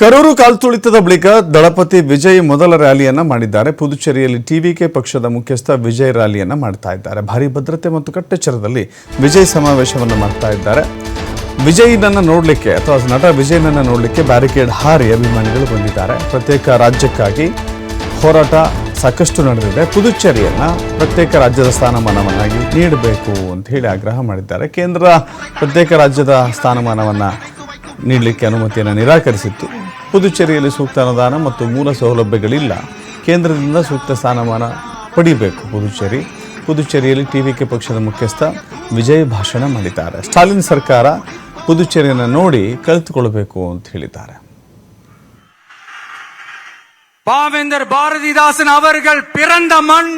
ಕರೂರು ಕಾಲ್ತುಳಿತದ ಬಳಿಕ ದಳಪತಿ ವಿಜಯ್ ಮೊದಲ ರ್ಯಾಲಿಯನ್ನ ಮಾಡಿದ್ದಾರೆ. ಪುದುಚೇರಿಯಲ್ಲಿ ಟಿವಿಕೆ ಪಕ್ಷದ ಮುಖ್ಯಸ್ಥ ವಿಜಯ್ ರ್ಯಾಲಿಯನ್ನ ಮಾಡ್ತಾ ಇದ್ದಾರೆ. ಭಾರಿ ಭದ್ರತೆ ಮತ್ತು ಕಟ್ಟೆಚ್ಚರದಲ್ಲಿ ವಿಜಯ್ ಸಮಾವೇಶವನ್ನು ಮಾಡ್ತಾ ಇದ್ದಾರೆ. ವಿಜಯ್ನನ್ನು ನೋಡಲಿಕ್ಕೆ ಅಥವಾ ನಟ ವಿಜಯ್ನನ್ನು ನೋಡಲಿಕ್ಕೆ ಬ್ಯಾರಿಕೇಡ್ ಹಾರಿ ಅಭಿಮಾನಿಗಳು ಬಂದಿದ್ದಾರೆ. ಪ್ರತ್ಯೇಕ ರಾಜ್ಯಕ್ಕಾಗಿ ಹೋರಾಟ ಸಾಕಷ್ಟು ನಡೆದಿದೆ. ಪುದುಚೇರಿಯನ್ನು ಪ್ರತ್ಯೇಕ ರಾಜ್ಯದ ಸ್ಥಾನಮಾನವನ್ನಾಗಿ ನೀಡಬೇಕು ಅಂತ ಹೇಳಿ ಆಗ್ರಹ ಮಾಡಿದ್ದಾರೆ. ಕೇಂದ್ರ ಪ್ರತ್ಯೇಕ ರಾಜ್ಯದ ಸ್ಥಾನಮಾನವನ್ನ ನೀಡಲಿಕ್ಕೆ ಅನುಮತಿಯನ್ನು ನಿರಾಕರಿಸಿತ್ತು. ಪುದುಚೇರಿಯಲ್ಲಿ ಸೂಕ್ತ ಅನುದಾನ ಮತ್ತು ಮೂಲ ಸೌಲಭ್ಯಗಳಿಲ್ಲ ಕೇಂದ್ರದಿಂದ ಸೂಕ್ತ ಸ್ಥಾನಮಾನ ಪಡಿಬೇಕು ಪುದುಚೇರಿ ಪುದುಚೇರಿಯಲ್ಲಿ ಟಿವಿಕೆ ಪಕ್ಷದ ಮುಖ್ಯಸ್ಥ ವಿಜಯ್ ಭಾಷಣ ಮಾಡಿದ್ದಾರೆ ಸ್ಟಾಲಿನ್ ಸರ್ಕಾರ ಪುದುಚೇರಿಯನ್ನು ನೋಡಿ ಕಲಿತುಕೊಳ್ಬೇಕು ಅಂತ ಹೇಳಿದ್ದಾರೆ பாவேந்தர் பாரதிதாசன் அவர்கள் பிறந்த மண்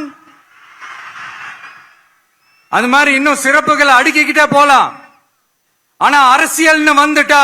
அது மாதிரி இன்னும் சிறப்புகளை அடுக்கிக்கிட்டே போலாம் ஆனா அரசியல்னு வந்துட்டா